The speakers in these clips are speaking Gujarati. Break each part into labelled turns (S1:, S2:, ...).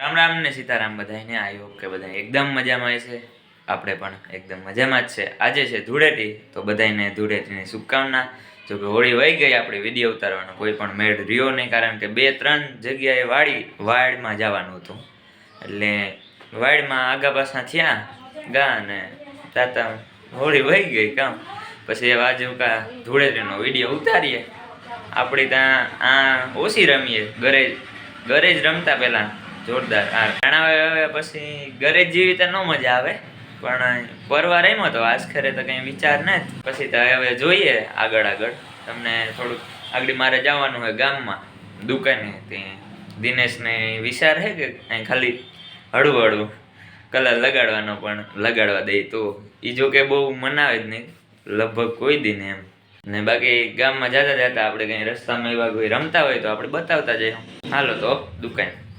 S1: રામ રામ ને સીતારામ બધાને આઈ હોપ કે બધા એકદમ મજામાં છે આપણે પણ એકદમ મજામાં જ છે. આજે છે ધૂળેટી, તો બધાને ધૂળેટીની શુભકામના. જો કે હોળી વહી ગઈ, આપણે વીડિયો ઉતારવાનો કોઈ પણ મેળ રહ્યો નહીં, કારણ કે બે ત્રણ જગ્યાએ વાડી, વાડમાં જવાનું હતું. એટલે વાડમાં આગા પાછા થયા, ગા અને તાતા હોળી વહી ગઈ કામ. પછી હવે આજે કા ધૂળેટીનો વીડિયો ઉતારીએ. આપણે ત્યાં આ ઓછી રમીએ, ઘરે ઘરે જ રમતા પહેલા. જોરદાર. હવે પછી ઘરે જીવી તો ન મજા આવે, પણ પરવા રમ્યો તો આસખરે તો કંઈ વિચાર ને પછી તો હવે જોઈએ આગળ આગળ. તમને થોડુંક આગળ મારે જવાનું હોય ગામમાં, દુકાને તે દિનેશને વિચાર છે કે અહીં ખાલી હળવું હળવું કલર લગાડવાનો, પણ લગાડવા દે તો. એ જો કે બહુ મનાવે જ નહીં. લગભગ કોઈ દિને એમ. ને બાકી ગામમાં જતા જતા આપણે કંઈ રસ્તામાં એવા કોઈ રમતા હોય તો આપણે બતાવતા જઈએ. હાલો તો, દુકાન.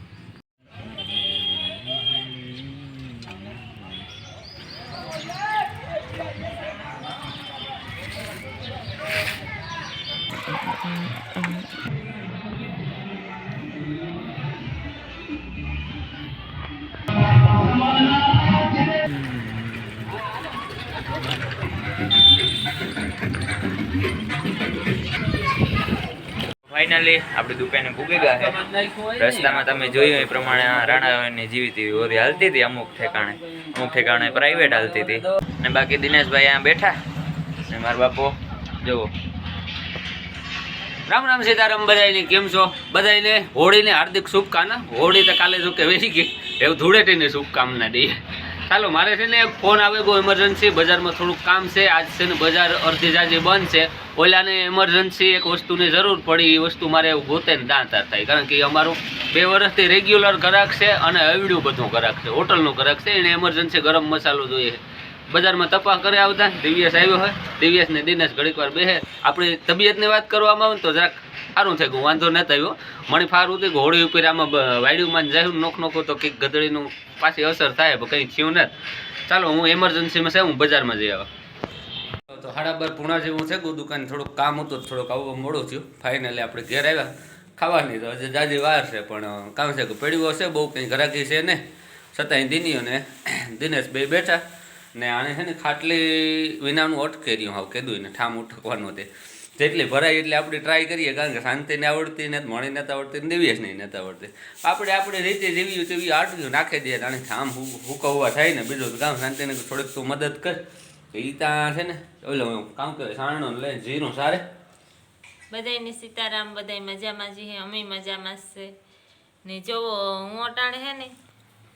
S1: ફાઇનલી આપણી દુકાને પૂગી ગયા છે. રસ્તામાં તમે જોયું એ પ્રમાણે રાણાની જીવી હતી ઓરી હાલતી હતી અમુક ઠેકાણે. અમુક ઠેકાણે પ્રાઇવેટ હાલતી હતી. ને બાકી દિનેશભાઈ અહીંયા બેઠા. ને મારા બાપો, જુઓ.
S2: રામ રામ સીતારામ બધાને કેમ છો? બધાને હોળીને હાર્દિક શુભકામના. હોળી તો કાલે જો કે વેચી ગઈ. એવું ધૂળેટીની શુભકામના દઈએ. ચાલો, મારે છે ને એક ફોન આવે ગયો ઇમરજન્સી બજારમાં થોડુંક કામ છે. આજ છે ને બજાર અડધી જાજે બંધ છે. ઓલાને ઇમરજન્સી એક વસ્તુની જરૂર પડી એ વસ્તુ મારે ગોતે ને દાંતાર થાય. કારણ કે અમારું બે વર્ષથી રેગ્યુલર ગ્રાહક છે અને અવડ્યું બધું ગ્રાહક છે. હોટલનું ગ્રાહક છે, એને ઇમરજન્સી ગરમ મસાલો જોઈએ. બજારમાં તપાસ કરી આવતા દિવ્યાસ આવ્યો હોય દિવ્યેશ ને દિનેશ ઘડીક વાર બેહે આપણી તબિયતની વાત કરવામાં આવે ને તો જરાક સારું થઈ ગયું વાંધો નથી આવ્યો મને ફારું હતું કે હોળી ઉપર આમાં વાયડુમાં ને જાયું નોખ નોખો તો કંઈક ગધડીનું પાછી અસર થાય, પણ કંઈ થયું નથી. ચાલો, હું એમરજન્સીમાં છે, હું બજારમાં જઈ આવા. તો હાડાબર બાર પૂણા જેવું છે ગો દુકાન થોડુંક કામ હતું થોડુંક આવવા મોડું થયું. ફાઇનલી આપણે ઘેર આવ્યા. ખાવાની તો હજી જાજી વાર છે, પણ કામ છે કે પડ્યું હશે, બહુ કંઈ ઘરાકી છે ને છતાંય દિની ને દિનેશ બે બેઠા ને આને છે ને ખાટલી વિનાનું અટકેર્યું, હાવ કીધું ને ઠામ ઉઠકવાનું તે. જેટલી ભરાય એટલે આપણે ટ્રાય કરીએ, કારણ કે શાંતિને આવડતી ને મણી નથી આવડતી ને જ નહીં નથી આવડતી. આપણે આપણે રીતે જેવી તેવી આટલું નાખી દઈએ અને આમ હુકવવા થાય ને બીજું કામ શાંતિને થોડીક તું મદદ કર. એ ત્યાં છે ને, ઓલો કામ કરે, સાણનો લે જીરું સારે.
S3: બધાયને સીતારામ, બધાય મજામાં જી હે અમે મજામાં જ છે. ને જોવો, હું અટાણે હે ને,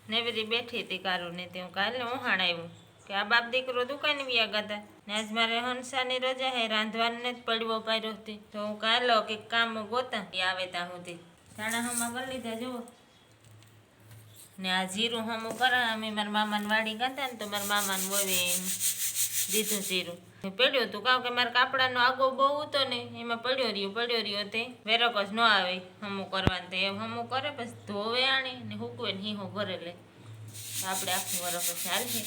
S3: નેવરી બેઠી હતી કારું ને તે હું કાલે ઉહાણ આવ્યું કે આ બાપ દીકરો દુકાને વ્યા ગાતા ને આજ મારે હંસાની રજા હે રાંધવાને જ પડવો પાડ્યો હતી તો હું કાલો કે કામ ગોતા આવે ત્યાં સુધી ધાણા હમા કરી લીધા, જુઓ. ને આ જીરું હમું કરા, અમે મારા મામાને વાડી ગાતા ને તો મારા મામાને બોવે દીધું જીરું. પડ્યું હતું કાં કે મારા કાપડાનો આગો બહુ હતો ને, એમાં પડ્યો રહ્યો પડ્યો રહ્યો તે. વેરક જ ન આવે હમું કરવાનું તે એમ હમું કરે, પછી ધોવે આણે ને હુકવે ને હીહો ભરે લે. આપણે આખું વરખ ચાલશે.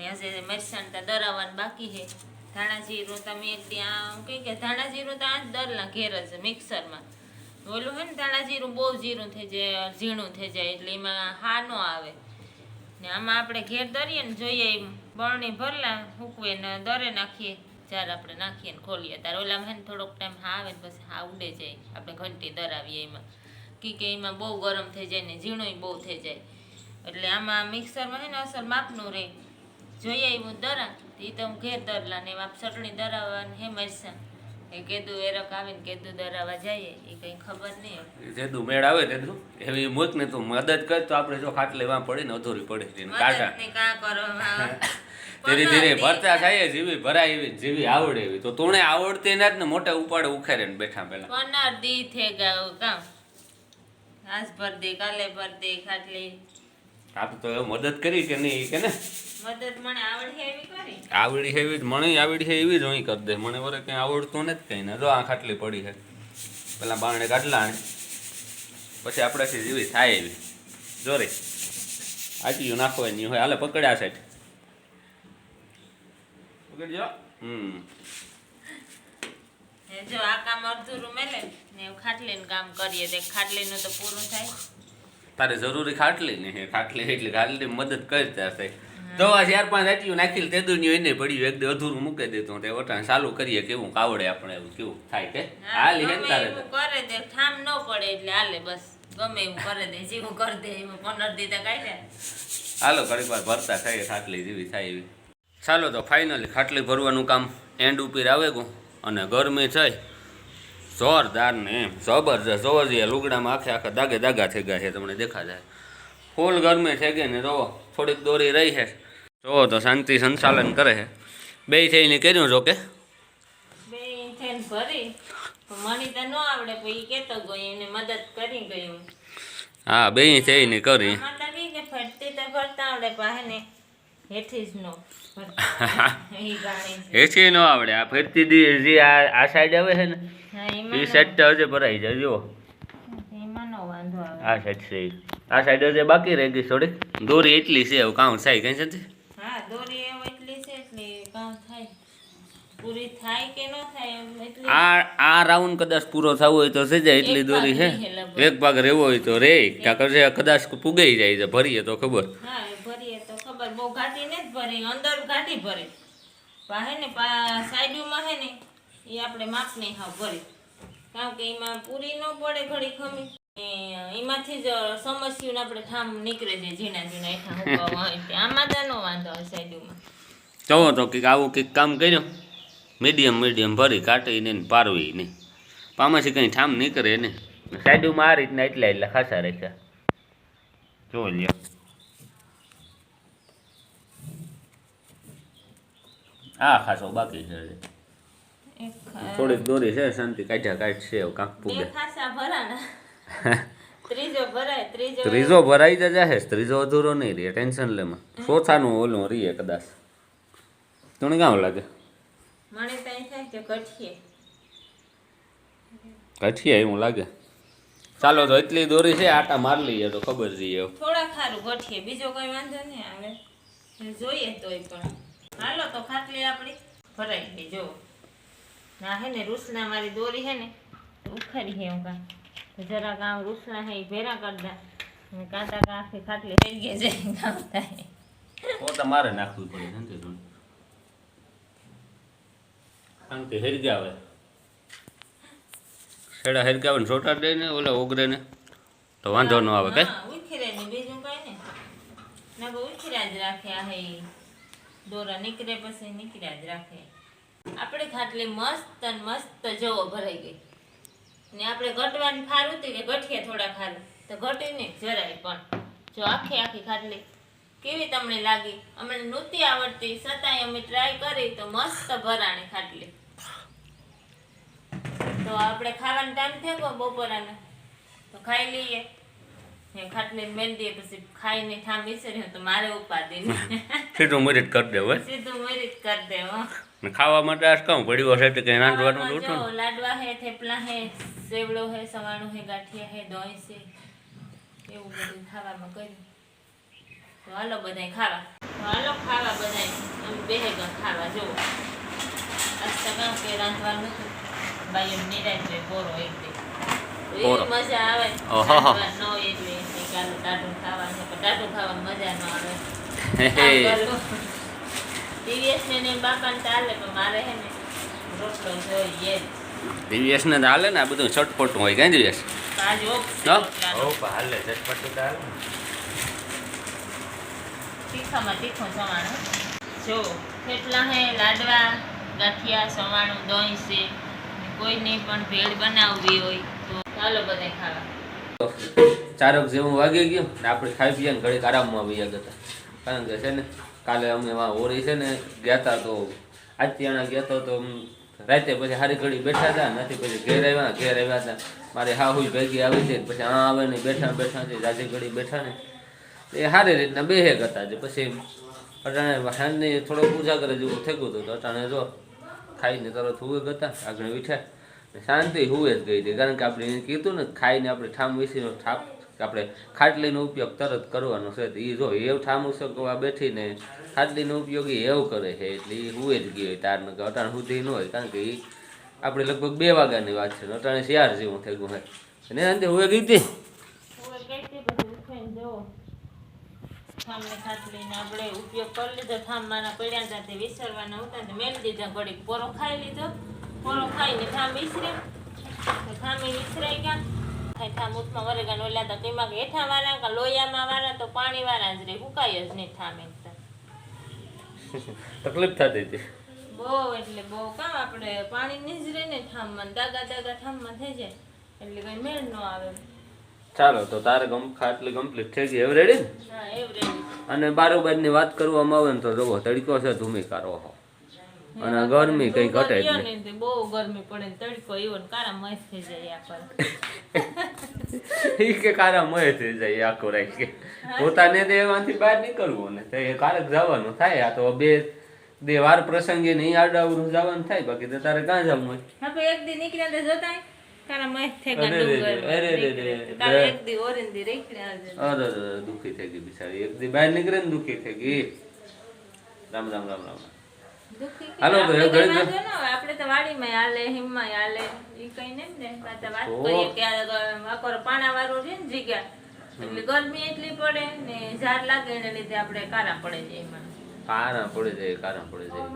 S3: ને હજે મરસાણ તો દરાવવાનું બાકી છે. ધાણા જીરું તમે એક ત્યાં કંઈ કે ધાણા જીરું તો આ દરલા ઘેર જ મિક્સરમાં. ઓલું હોય ને ધાણા જીરું બહુ જીરું થઈ જાય, ઝીણું થઈ જાય એટલે એમાં હા ન આવે. ને આમાં આપણે ઘેર દરીએ ને જોઈએ બરણી ભરલા હૂકવે ને દરે નાખીએ. જ્યારે આપણે નાખીએ ને ખોલીએ. ત્યારે ઓલામાં હે ને થોડોક ટાઈમ હા આવે ને પછી હા ઉડે જાય. આપણે ઘંટી દરાવીએ એમાં. કી કે એમાં બહુ ગરમ થઈ જાય ને ઝીણુંય બહુ થઈ જાય. એટલે આમાં મિક્સરમાં હે ને અસર માપનું રહે. જોઈએ એવું દરા એ તો હું ઘેર દરલા ને આપ ચટણી દરાવવાની હે મરસા એ કેદુ એરક આવીને કેદુ દરાવવા દરાવા જઈએ એ કંઈ ખબર નહીં
S2: જેદુ મેળ આવે તેદુ. એવી મૂક ને તું મદદ કર તો આપણે જો ખાટલે વાં પડીને અધૂરી પડે ને
S3: મદદને કાં કરો
S2: ધીરે ધીરે ભરતા થાય જેવી ભરાય એવી જેવી આવડે એવી. તો તુણે આવડતી નથી ને મોટા ઉપાડે ઉખાડે ને બેઠા પેલા.
S3: પંદર દી થે ગયું કામ? આજ ભર દે કાલે ભર દે ખાટલી.
S2: આપ તો મદદ કરી કે નહીં કે ને?
S3: આવડે
S2: છે એવી જ મને આવડી છે એવી જ અહીં કરી દે. મને વરે કંઈ આવડતું નથી કંઈ ને. જો આ ખાટલી પડી છે. પેલા બારણે કાઢલા ને પછી આપણાથી જેવી થાય એવી. જો રે. આટલું નાખવાની હોય. હાલે પકડ્યા છે. પકડજો. હમ.
S3: જો આ કામ અડધું મેલે ને ખાટલીનું કામ કરીએ તે ખાટલીનું તો પૂરું થાય.
S2: તારે જરૂરી ખાટલી ને હે ખાટલી એટલે ખાટલી મદદ કરતા થાય તો આ ચાર પાંચ આટલું નાખી તે દુનિયો એને પડ્યું એકદમ અધૂરું મૂકી દેતું તે વટાણ ચાલુ કરીએ કેવું કાવડે આપણે એવું કેવું થાય કે? હાલ હેન તારે
S3: કરે દે ઠામ ન પડે એટલે હાલે બસ ગમે એવું કરે દે જેવું કર દે એમાં પંદર દીધા કાઢ્યા.
S2: હાલો ઘડીક વાર ભરતા થાય ખાટલી જેવી થાય એવી. ચાલો તો ફાઇનલી ખાટલી ભરવાનું કામ એન્ડ ઉપર આવે ગયું. અને ગરમી થઈ જોરદાર ને એમ જબરજસ્ત. જોવા જઈએ લુગડામાં આખે આખા દાગે દાગા થઈ ગયા છે તમને દેખા જાય ફૂલ ગરમી છે ગઈ ને જોવો થોડીક દોરી રહી છે. જોવો તો શાંતિ સંચાલન કરે છે. બે થઈને કર્યું જો કે? હા બે થઈને કરી.
S3: કી કે હેઠી નો
S2: આવડે આ ફરતી જે આ સાઈડ આવે છે ને એ સેટ હજે ભરાઈ જાય જુઓ. આ સાઈડ છે. આ સાઈડ જે બાકી રહી ગઈ થોડીક. દોરી એટલી છે એવું કામ થાય કઈ છે
S3: હા દોરી એટલી છે એટલે કામ થાય. પૂરી થાય કે ન થાય
S2: આ આ રાઉન્ડ કદાચ પૂરો થવો હોય તો થઈ એટલી દોરી છે એક ભાગ રહેવો હોય તો રે. કાકર કરશે કદાચ પુગાઈ જાય છે ભરીએ તો ખબર.
S3: હા ભરીએ તો ખબર. બહુ ઘાટી ને જ ભરી અંદર ઘાટી ભરે. પાસે ને સાઈડમાં હે ને એ આપણે માપની હા ભરી. કારણ કે એમાં પૂરી ન પડે ઘડી ખમી. એમાંથી જ સમસ્યું આપણે ઠામ નીકળે છે ઝીણા ઝીણા એઠા હુકાવા હોય આમાં તો ન વાંધો આવે સાઈડમાં.
S2: જોવો તો કંઈક આવું કંઈક કામ કર્યો. મીડિયમ મીડિયમ ભરી કાટી ને પારવી નહીં પામાંથી કંઈ ઠામ નીકળે ને. સાઈડમાં આ રીતના એટલા એટલા ખાસા રાખ્યા. જોઈ લ્યો. આ ખાસો બાકી છે થોડીક દોરી છે શાંતિ કાઢ્યા કાઢશે કાંક પૂગે.
S3: ખાસા ભરાણા ત્રીજો
S2: ભરાઈ જજા જાહે ત્રીજો અધૂરો નહીં રે ટેન્શન લેમાં ચોથાનું ઓલું રીએ કદાચ. તને કામ લાગે?
S3: મને થાય કે ઘટીએ
S2: ઘટીએ એવું લાગે? ચાલો તો એટલી દોરી છે આટા માર લઈએ તો ખબર જઈએ
S3: થોડા ખારું ગોઠીએ બીજો કોઈ વાંધો નહીં આવે. જોઈએ તોય પણ. હાલો તો ખાટલી આપણી ભરાઈ ગઈ જો ના હે ને રૂસના મારી દોરી હે ને ઉખાડી હે હું કાં તો જરાક આમ રૂસના હે ભેરા કરતા અને કાંટા કા આખી ખાટલી થઈ જાય કામ થાય.
S2: ઓ તમારે નાખવું પડે શાંતિ ધૂન શાંતિ હેરગાવે છેડા હેરગાવે ને છોટા દે ને ઓલા ઓગરે ને. તો વાંધો ન આવે કે
S3: ઉખીરે ને બીજું કઈ ને ના ઉખીરા જ રાખ્યા હે દોરા નીકળે પછી નીકળ્યા જ રાખે. આપણે ખાટલી મસ્ત અને મસ્ત જવો ભરાઈ ગઈ. ને આપણે ઘટવાની ખાર કે ઘટીએ થોડા ખાર. તો ઘટી નહીં જરાય પણ. જો આખી આખી ખાટલી કેવી તમને લાગી? અમને નહોતી આવડતી છતાંય અમે ટ્રાય કરી તો મસ્ત ભરાણી ખાટલી તો આપણે ખાવાનો ટાઈમ થયો બપોરાનો? તો ખાઈ લઈએ. ને ખાટલી દઈએ પછી ખાઈને ઠામ વિસર્યું તો મારે નહીં.
S2: સીધું મરીત કરી દે હે
S3: સીધું મરીત કરી દે હો.
S2: ખાવા માટે આજ કામ પડ્યું હશે છે
S3: ખાવામાં
S2: લૂટું
S3: જો લાડવા હે થેપલા હે સેવડો હે સવાણું હે ગાંઠિયા હે દહીં છે એવું બધું ખાવામાં કર્યું. તો હાલો બધાય ખાવા. હાલો ખાવા બધાય. અમે બે ગયા ખાવા જુઓ. આજ કામ કે રાંધવાનું હતું નિરાશ રહે બોરો એક દે. મજા આવે. ન એટલે એમ થાય કે હાલો ટાઢું ખાવાનું પણ ટાઢું ખાવામાં મજા ન આવે. ટીવીએસ ને ને ચાલે પણ મારે હે ને રોટલો જોઈએ જ
S2: દિવ્યેશ ને તો હાલે ને આ બધું ચટપટું હોય ક્યાં દિવ્યેશ
S3: કાજ ઓપ છે
S2: હા?
S3: રોટલાનો.
S2: હાલે ચટપટું તો હાલે
S3: તીખામાં તીખું સવાણું જો થેપલા હે લાડવા ગાંઠિયા સવાણું દહીં છે. કોઈને પણ ભેળ બનાવવી હોય તો ચાલો બધા ખાવા.
S2: ચારક જેવું વાગી ગયું ને આપણે ખાઈ પીએ ને ઘડીક આરામમાં આવી ગયા હતા. કારણ કે છે ને કાલે અમે એમાં હોળી છે ને ગયા હતા તો આજ ત્યાં ગયા હતા તો રાતે પછી હારી ઘડી બેઠા હતા નથી પછી ઘેર આવ્યા ઘેર આવ્યા હતા મારી હાહુ ભેગી આવી હતી પછી આ આવે ને બેઠા બેઠા છે જાજી ઘડી બેઠા ને. એ સારી રીતના બેહેક હતા જે પછી અટાણે સાંજની થોડોક કરે જેવું થઈ હતું તો અટાણે જો ખાઈને તરત હુએ હતા આગળ વીઠા શાંતિ હુએ જ ગઈ હતી, કારણ કે આપણે એને કીધું ને ખાઈને આપણે ઠામ વિશેનો ઠાપ આપણે ખાટલીનો ઉપયોગ તરત કરવાનો છે. એ જો એવું ઠામ ઉસકવા બેઠીને ખાટલીનો ઉપયોગ એ એવું કરે છે, એટલે એ હુએ જ ગયો તારને કે અટાણ સુધી ન હોય, કારણ કે એ આપણે લગભગ બે વાગ્યાની વાત છે અટાણે શિયાર જેવું થઈ ગયું હોય અને અંતે હુએ ગઈ હતી?
S3: હવે આપણે ઉપયોગ કરી લીધો થાંભમાંના પડ્યા તે વિસરવાના હતા તે દીધા, ઘડીક પોરો ખાઈ લીધો. પોરો ખાઈને થાંભ વિસરે તો વિસરાઈ ગયા. થાય થાંભ ઉથમાં વરેગાને ઓલા તો તેમાં હેઠા વાળા કે લોયામાં વાળા તો પાણી વાળા જ રે હુકાય જ નહીં થામે
S2: તકલીફ થતી હતી.
S3: બહુ એટલે બહુ કામ આપણે પાણી નહીં જ રે ને ઠામમાં દાગા દાગા ઠામમાં થઈ જાય એટલે કઈ મેળ ન આવે
S2: ચાલો તો તારે ગમ ખાટલી કમ્પ્લીટ થઈ ગઈ હવે રેડી ને? અને બારોબારની વાત કરવામાં આવે ને તો જોવો તડકો છે ધૂમિકારો હો. અને ગરમી કઈ ઘટે
S3: બહુ ગરમી પડે તડકો એવો ને કારા મસ્ત થઈ જાય આપણને
S2: ઈ કે કારા મય થઈ જાય આખો રાઈ પોતાને તો એમાંથી બહાર નીકળવું ને તો એ કારક જવાનું થાય. આ તો બે બે વાર પ્રસંગે નહીં જવાનું થાય. બાકી તો તારે ક્યાં જવું હોય?
S3: એક દી નીકળ્યા તો જોતા કારા મસ્ત થઈ ગયા
S2: અરે રે રે,
S3: એક દી
S2: અરે દુઃખી ગઈ બિચારી. એક દી બહાર નીકળે ને દુઃખી થઈ ગઈ. રામ રામ રામ રામ
S3: કે
S2: હાલો તો
S3: ન આપણે તો વાડીમાં હાલે હિમમાં હાલે ઈ કઈ નહીં ને વાત કરીએ કે વાકોર પાણા વાળું છે ને જગ્યા એટલે ગરમી એટલી પડે ને ઝાડ લાગે એને લીધે આપણે કારા પડે છે એમાં.
S2: કારા પડે જાય કારા પડે જાય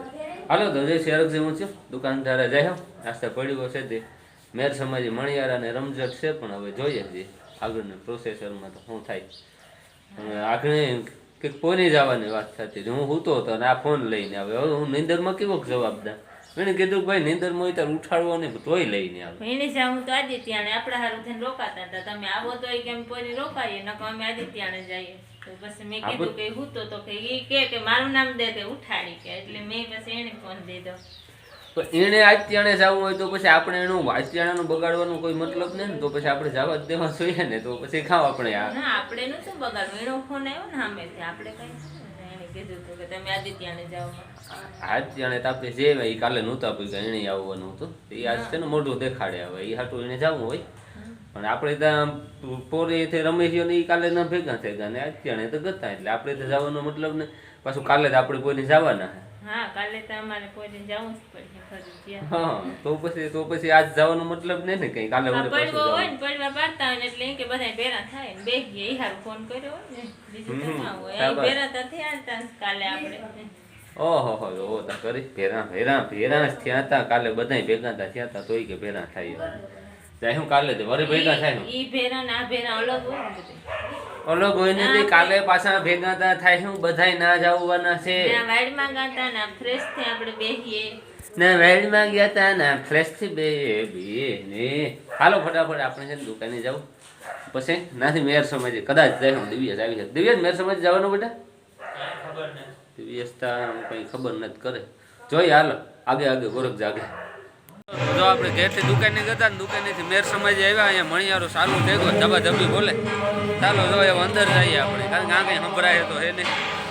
S2: હાલો તો જય શેરક જેવું છે દુકાનદારે જાય નાસ્તા પડ્યો છે તે. મેર સમાજી મણિયારા ને રમઝટ છે પણ હવે જોઈએ છીએ આગળની પ્રોસેસરમાં તો શું થાય? આગળ કંઈક કોને જવાની વાત થતી હતી. હું સૂતો હતો ને આ ફોન લઈને આવે હવે હું નિંદરમાં કેવો જવાબ દા એને કીધું કે ભાઈ નિંદરમાં હોય તાર ઉઠાડવો ને તોય લઈને આવે
S3: એને છે હું તો આદિત્યાને આપણા હારું થઈને રોકાતા હતા. તમે આવો તો કેમ પોરી રોકાઈએ નકર અમે આદિત્યાને જઈએ. તો પછી મેં કીધું કે હું તો કે એ કે કે મારું નામ દે કે ઉઠાડી કે. એટલે મેં પછી એને ફોન દીધો.
S2: પણ એને અત્યારે જવું હોય તો પછી આપણે એનું આત્યાણાનું બગાડવાનું કોઈ મતલબ નહીં ને તો પછી આપણે જવા જ દેવા જોઈએ ને તો પછી ખાવ આપણે આ.
S3: ના આપણે નું શું બગાડવું? એનો ફોન આવ્યો ને સામેથી આપણે કઈ એને કીધું હતું કે તમે આદિત્યાને જાઓ.
S2: આત્યાણે તો આપણે જે એ કાલે નહોતા પૂછ્યા એને આવવાનું હતું. એ આજ છે ને મોઢું દેખાડે હવે એ હાટું એને જવું હોય. પણ આપણે ત્યાં પોરે રમેશીઓ ને એ કાલે ના ભેગા થઈ ગયા ને અત્યારે તો ગતા એટલે આપણે તો જવાનો મતલબ ને પાછું કાલે તો આપણે કોઈને જવાના. હે
S3: હા કાલે તો અમારે કોઈ જવું જ પડશે
S2: હા તો પછી તો પછી આજ જવાનો મતલબ નહીં ને કઈ? કાલે
S3: આ
S2: પાછું
S3: હોય ને પડવા પાડતા હોય ને એટલે કે બધા ભેરા થાય ને ઈ હારું ફોન કર્યો હોય ને બીજું તો ના હોય.
S2: બરાબર.
S3: ભેરા તો થયા હતા કાલે આપણે.
S2: ઓહો હો ઓ તા કરી. ભેરા ભેરા ભેરા જ થયા હતા. કાલે બધાય ભેગા તા થયા હતા તોય કે ભેરા થાય જાય હું કાલે વળી ભેગા થાય
S3: ઈ ભેરા ને ભેરા અલગ હોય ને બધું
S2: અલગ ને તે કાલે પાછા ભેગા તા થાય હું બધાય ના જાવવાના છે.
S3: ના વાડીમાં ગાતા ને ફ્રેશથી આપણે બેસીએ
S2: ને વેડમાં ગયા તા ને ફ્રેશથી બે બે ને. હાલો ફટાફટ આપણે છે દુકાને જાવ પછી નાથી મેર સમજે કદાચ જાય હું દિવ્યસ આવી છે. દિવ્યસ મેર સમજ જવાનું બેટા? દિવ્યસ તા કઈ ખબર નથી કરે. જોઈ હાલો આગે આગે ગોરખ જાગે. જો આપણે ઘેરથી દુકાને ગયા ને દુકાનેથી મેર સમાજ આવ્યા અહીંયા મણિયારો સારું થઈ ગયો ધબા ધબી બોલે. ચાલો જો અંદર જઈએ આપણે. કારણ કે આ કંઈ સંભળાય તો હે નહીં.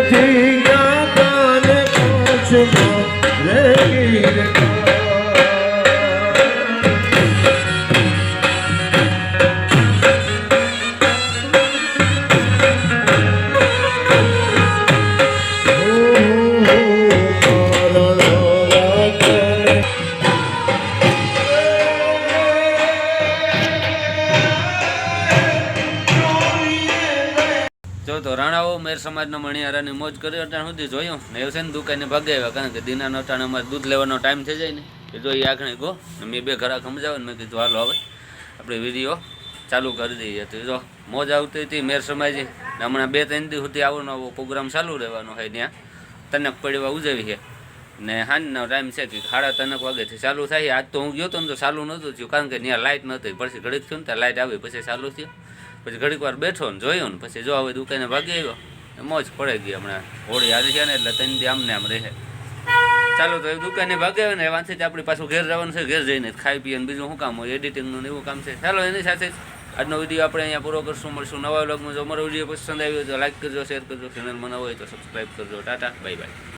S2: Liberty. મોજ કર્યો અટાણ સુધી જોયું. ને એવું છે ને દુકાને ભાગે આવ્યા, કારણ કે દિનાનો અટાણે અમારે દૂધ લેવાનો ટાઈમ થઈ જાય ને. કે જો એ આખણે ગો મેં બે ઘરાક સમજાવે ને મેં કીધું, હાલો હવે, આપણે વીડિયો ચાલુ કરી દઈએ. તો જો મોજ આવતી હતી મેર સમાજી. ને હમણાં બે ત્રણ દિવસ સુધી આવો નવો પ્રોગ્રામ ચાલુ રહેવાનો હોય ત્યાં. તનક પડવા ઉજવી છે. ને સાંજનો ટાઈમ છે કે સાડા ત્રણક વાગેથી ચાલુ થાય આજ તો હું ગયો તો ને તો ચાલુ નહોતું થયું, કારણ કે ત્યાં લાઇટ નહોતી. પછી ઘડીક થયું ને ત્યાં લાઇટ આવી, પછી ચાલુ થયું. પછી ઘડીક વાર બેઠો ને જોયું ને, પછી જો હવે દુકાને ભાગી આવ્યો. મોજ પડે ગઈ હમણાં. હોળી હારી છે ને એટલે ત્રણ દી આમને આમ રહે. ચાલો તો એ દુકાને ભાગે ને વાંચી જ આપણે પાછું ઘેર જવાનું છે, ઘેર જઈને ખાઈ પીએ બીજું શું કામ હોય એડિટિંગનું એવું કામ છે. ચાલો એની સાથે આજનો વીડિયો આપણે અહીંયા પૂરો કરશું, મળશું નવા વ્લોગમાં જો અમારો વીડિયો પસંદ આવ્યો તો લાઈક કરજો શેર કરજો ચેનલ બનાવો હોય તો સબસ્ક્રાઈબ કરજો. Tata bye bye